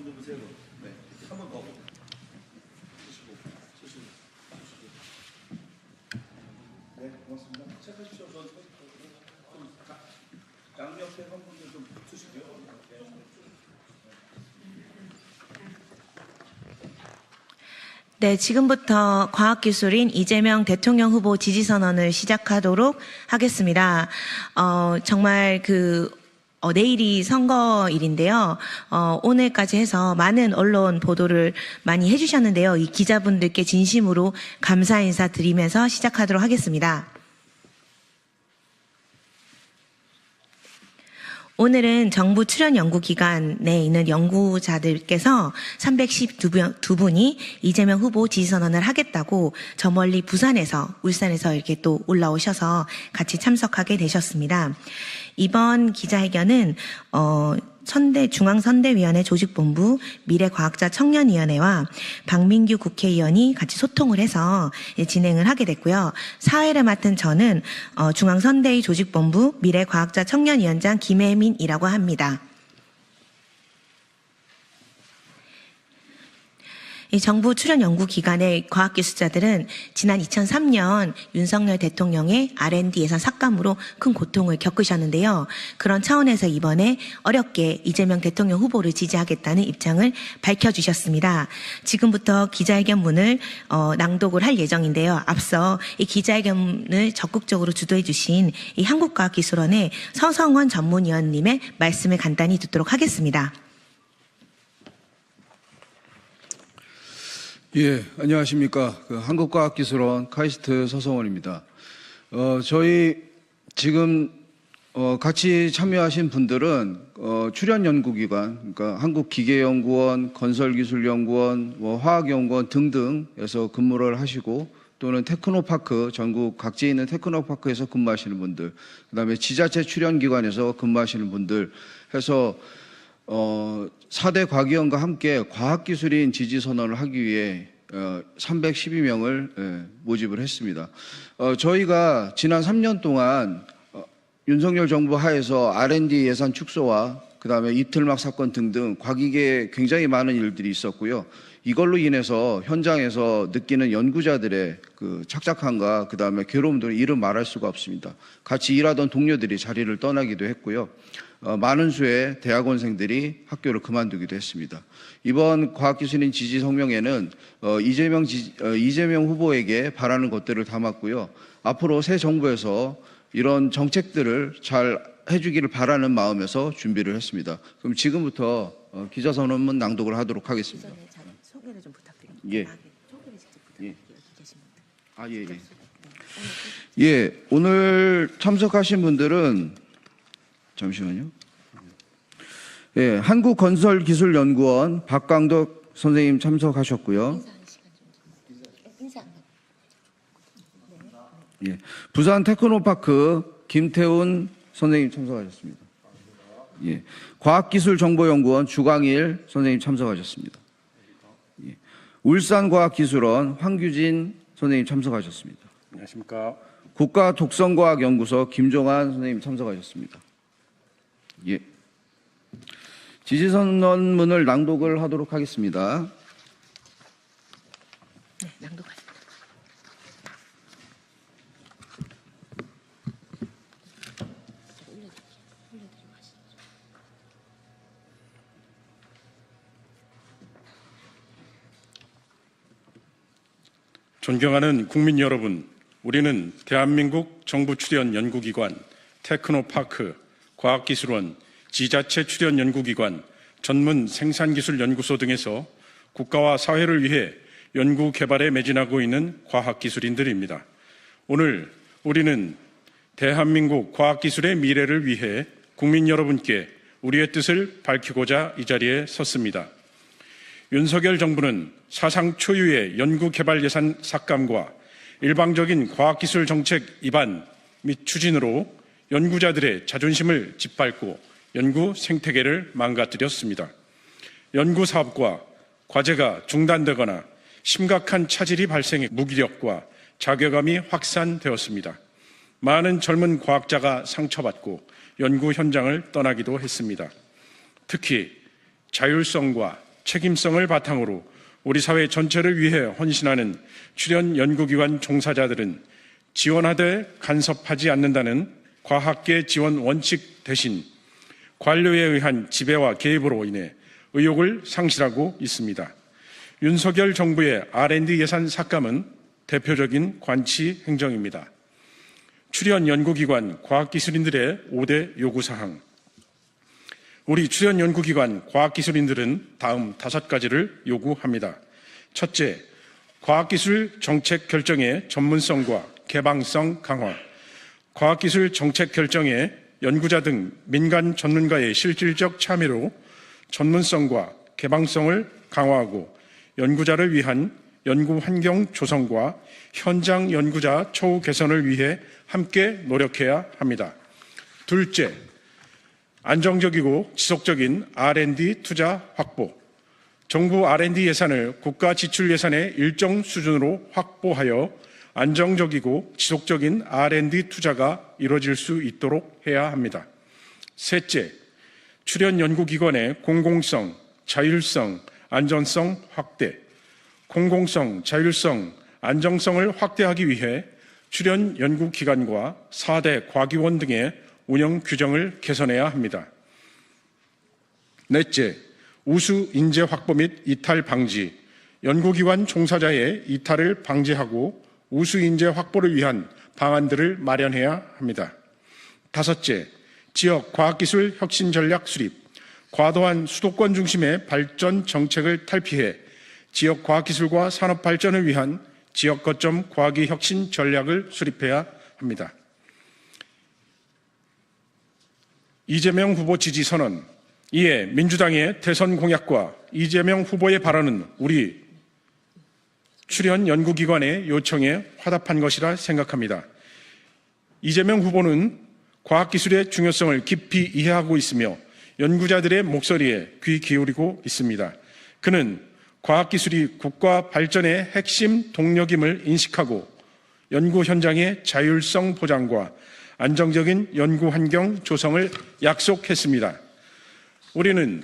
한번 누르세요. 네. 한 번 더. 쓰시고, 쓰시고, 쓰시고. 네, 고맙습니다. 체크하십시오. 저, 저, 저, 좀 가- 양옆에 한 분들 좀 붙으시고요. 네. 네, 지금부터 과학기술인 이재명 대통령 후보 지지선언을 시작하도록 하겠습니다. 어, 정말 그, 어, 내일이 선거일인데요. 어, 오늘까지 해서 많은 언론 보도를 많이 해주셨는데요. 이 기자분들께 진심으로 감사 인사 드리면서 시작하도록 하겠습니다. 오늘은 정부 출연 연구기관에 있는 연구자들께서 312분이 이재명 후보 지지선언을 하겠다고 저 멀리 부산에서, 울산에서 이렇게 또 올라오셔서 같이 참석하게 되셨습니다. 이번 기자회견은, 어, 선대, 중앙선대위원회 조직본부 미래과학자 청년위원회와 박민규 국회의원이 같이 소통을 해서 예, 진행을 하게 됐고요. 사회를 맡은 저는 어, 중앙선대위 조직본부 미래과학자 청년위원장 김혜민이라고 합니다. 정부 출연 연구 기관의 과학기술자들은 지난 2003년 윤석열 대통령의 R&D 예산 삭감으로 큰 고통을 겪으셨는데요. 그런 차원에서 이번에 어렵게 이재명 대통령 후보를 지지하겠다는 입장을 밝혀주셨습니다. 지금부터 기자회견문을 어, 낭독을 할 예정인데요. 앞서 이 기자회견을 적극적으로 주도해 주신 이 한국과학기술원의 서성원 전문위원님의 말씀을 간단히 듣도록 하겠습니다. 예, 안녕하십니까. 그 한국과학기술원 카이스트 서성원입니다. 어, 저희 지금 어, 같이 참여하신 분들은 어, 출연 연구기관, 그러니까 한국기계연구원, 건설기술연구원, 뭐 화학연구원 등등에서 근무를 하시고 또는 테크노파크 전국 각지에 있는 테크노파크에서 근무하시는 분들, 그다음에 지자체 출연 기관에서 근무하시는 분들 해서 어, 4대 과기원과 함께 과학기술인 지지 선언을 하기 위해 어, 312명을 예, 모집을 했습니다. 어, 저희가 지난 3년 동안 어, 윤석열 정부 하에서 R&D 예산 축소와 그 다음에 이틀막 사건 등등 과기계에 굉장히 많은 일들이 있었고요. 이걸로 인해서 현장에서 느끼는 연구자들의 그 착잡함과 그 다음에 괴로움들은 이루 말할 수가 없습니다. 같이 일하던 동료들이 자리를 떠나기도 했고요. 어, 많은 수의 대학원생들이 학교를 그만두기도 했습니다. 이번 과학기술인 지지 성명에는 어, 이재명, 지, 어, 이재명 후보에게 바라는 것들을 담았고요. 앞으로 새 정부에서 이런 정책들을 잘 해주기를 바라는 마음에서 준비를 했습니다. 그럼 지금부터 어, 기자 선언문 낭독을 하도록 하겠습니다. 소개를 좀 부탁드립니다. 예. 소개를 직접 예. 아, 예, 예. 예, 오늘 참석하신 분들은 잠시만요. 예, 한국건설기술연구원 박강덕 선생님 참석하셨고요. 예, 부산 테크노파크 김태훈 선생님 참석하셨습니다. 예, 과학기술정보연구원 주광일 선생님 참석하셨습니다. 예, 울산과학기술원 황규진 선생님 참석하셨습니다. 안녕하십니까. 국가독성과학연구소 김종환 선생님 참석하셨습니다. 예. 지지선언문을 낭독을 하도록 하겠습니다. 네, 낭독하십니다. 존경하는 국민 여러분, 우리는 대한민국 정부 출연 연구기관, 테크노파크, 과학기술원, 지자체 출연 연구기관, 전문 생산기술연구소 등에서 국가와 사회를 위해 연구 개발에 매진하고 있는 과학기술인들입니다. 오늘 우리는 대한민국 과학기술의 미래를 위해 국민 여러분께 우리의 뜻을 밝히고자 이 자리에 섰습니다. 윤석열 정부는 사상 초유의 연구 개발 예산 삭감과 일방적인 과학기술 정책 입안 및 추진으로 연구자들의 자존심을 짓밟고 연구 생태계를 망가뜨렸습니다. 연구 사업과 과제가 중단되거나 심각한 차질이 발생해 무기력과 자괴감이 확산되었습니다. 많은 젊은 과학자가 상처받고 연구 현장을 떠나기도 했습니다. 특히 자율성과 책임성을 바탕으로 우리 사회 전체를 위해 헌신하는 출연 연구기관 종사자들은 지원하되 간섭하지 않는다는 과학계 지원 원칙 대신 관료에 의한 지배와 개입으로 인해 의욕을 상실하고 있습니다. 윤석열 정부의 R&D 예산 삭감은 대표적인 관치 행정입니다. 출연 연구기관 과학기술인들의 5대 요구사항. 우리 출연 연구기관 과학기술인들은 다음 다섯 가지를 요구합니다. 첫째, 과학기술 정책 결정의 전문성과 개방성 강화. 과학기술 정책 결정에 연구자 등 민간 전문가의 실질적 참여로 전문성과 개방성을 강화하고 연구자를 위한 연구 환경 조성과 현장 연구자 처우 개선을 위해 함께 노력해야 합니다. 둘째, 안정적이고 지속적인 R&D 투자 확보. 정부 R&D 예산을 국가 지출 예산의 일정 수준으로 확보하여 안정적이고 지속적인 R&D 투자가 이루어질 수 있도록 해야 합니다. 셋째, 출연 연구기관의 공공성, 자율성, 안전성 확대. 공공성, 자율성, 안정성을 확대하기 위해 출연 연구기관과 4대 과기원 등의 운영 규정을 개선해야 합니다. 넷째, 우수 인재 확보 및 이탈 방지. 연구기관 종사자의 이탈을 방지하고 우수 인재 확보를 위한 방안들을 마련해야 합니다. 다섯째, 지역 과학기술 혁신 전략 수립. 과도한 수도권 중심의 발전 정책을 탈피해 지역 과학기술과 산업 발전을 위한 지역 거점 과학기 혁신 전략을 수립해야 합니다. 이재명 후보 지지 선언. 이에 민주당의 대선 공약과 이재명 후보의 발언은 우리 출연 연구기관의 요청에 화답한 것이라 생각합니다. 이재명 후보는 과학기술의 중요성을 깊이 이해하고 있으며 연구자들의 목소리에 귀 기울이고 있습니다. 그는 과학기술이 국가 발전의 핵심 동력임을 인식하고 연구 현장의 자율성 보장과 안정적인 연구 환경 조성을 약속했습니다. 우리는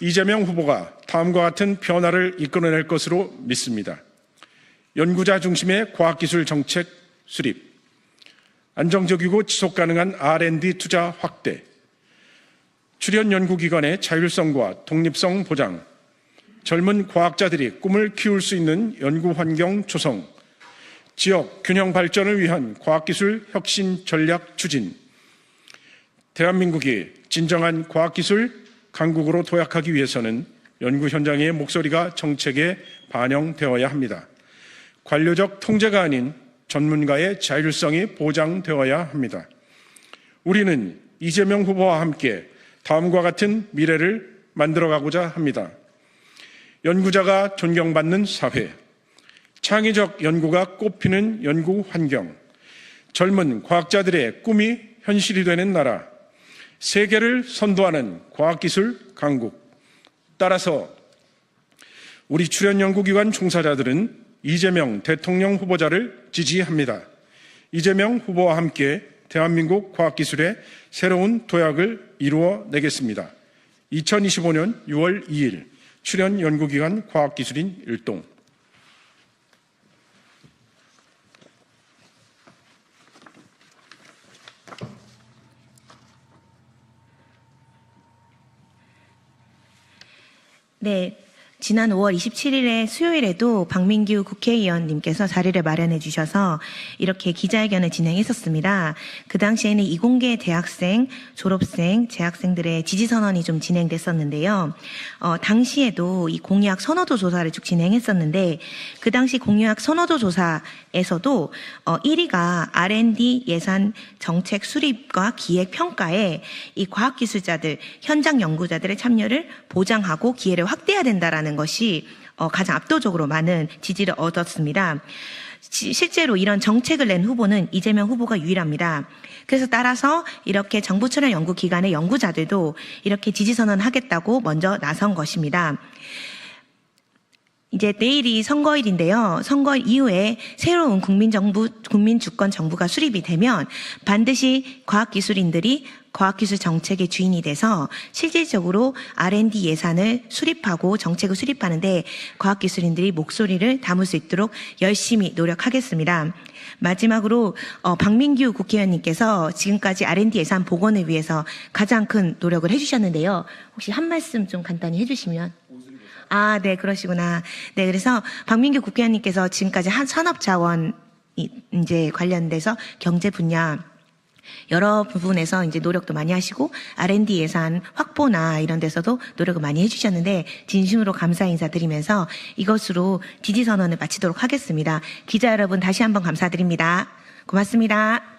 이재명 후보가 다음과 같은 변화를 이끌어낼 것으로 믿습니다. 연구자 중심의 과학기술 정책 수립, 안정적이고 지속 가능한 R&D 투자 확대, 출연 연구기관의 자율성과 독립성 보장, 젊은 과학자들이 꿈을 키울 수 있는 연구 환경 조성, 지역 균형 발전을 위한 과학기술 혁신 전략 추진, 대한민국이 진정한 과학기술 강국으로 도약하기 위해서는 연구 현장의 목소리가 정책에 반영되어야 합니다. 관료적 통제가 아닌 전문가의 자율성이 보장되어야 합니다. 우리는 이재명 후보와 함께 다음과 같은 미래를 만들어가고자 합니다. 연구자가 존경받는 사회, 창의적 연구가 꽃피는 연구 환경, 젊은 과학자들의 꿈이 현실이 되는 나라, 세계를 선도하는 과학기술 강국. 따라서 우리 출연연구기관 종사자들은 이재명 대통령 후보자를 지지합니다. 이재명 후보와 함께 대한민국 과학기술의 새로운 도약을 이루어 내겠습니다. 2025년 6월 2일 출연 연구기관 과학기술인 일동 네. 지난 5월 27일에 수요일에도 박민규 국회의원님께서 자리를 마련해 주셔서 이렇게 기자회견을 진행했었습니다. 그 당시에는 이공계 대학생, 졸업생, 재학생들의 지지선언이 좀 진행됐었는데요. 어, 당시에도 이 공약 선호도 조사를 쭉 진행했었는데 그 당시 공약 선호도 조사에서도 어, 1위가 R&D 예산 정책 수립과 기획 평가에 이 과학기술자들, 현장 연구자들의 참여를 보장하고 기회를 확대해야 된다라는 것이 어, 가장 압도적으로 많은 지지를 얻었습니다. 시- 실제로 이런 정책을 낸 후보는 이재명 후보가 유일합니다. 그래서 따라서 이렇게 정부 출연 연구 기관의 연구자들도 이렇게 지지 선언 하겠다고 먼저 나선 것입니다. 이제 내일이 선거일인데요. 선거일 이후에 새로운 국민정부, 국민주권 정부가 수립이 되면 반드시 과학기술인들이 과학기술 정책의 주인이 돼서 실질적으로 R&D 예산을 수립하고 정책을 수립하는데 과학기술인들이 목소리를 담을 수 있도록 열심히 노력하겠습니다. 마지막으로 어, 박민규 국회의원님께서 지금까지 R&D 예산 복원을 위해서 가장 큰 노력을 해주셨는데요. 혹시 한 말씀 좀 간단히 해주시면. 아, 네, 그러시구나. 네, 그래서 박민규 국회의원님께서 지금까지 한 산업 자원 이- 이제 관련돼서 경제 분야 여러 부분에서 이제 노력도 많이 하시고 R&D 예산 확보나 이런 데서도 노력을 많이 해주셨는데 진심으로 감사 인사드리면서 이것으로 지지 선언을 마치도록 하겠습니다. 기자 여러분 다시 한번 감사드립니다. 고맙습니다.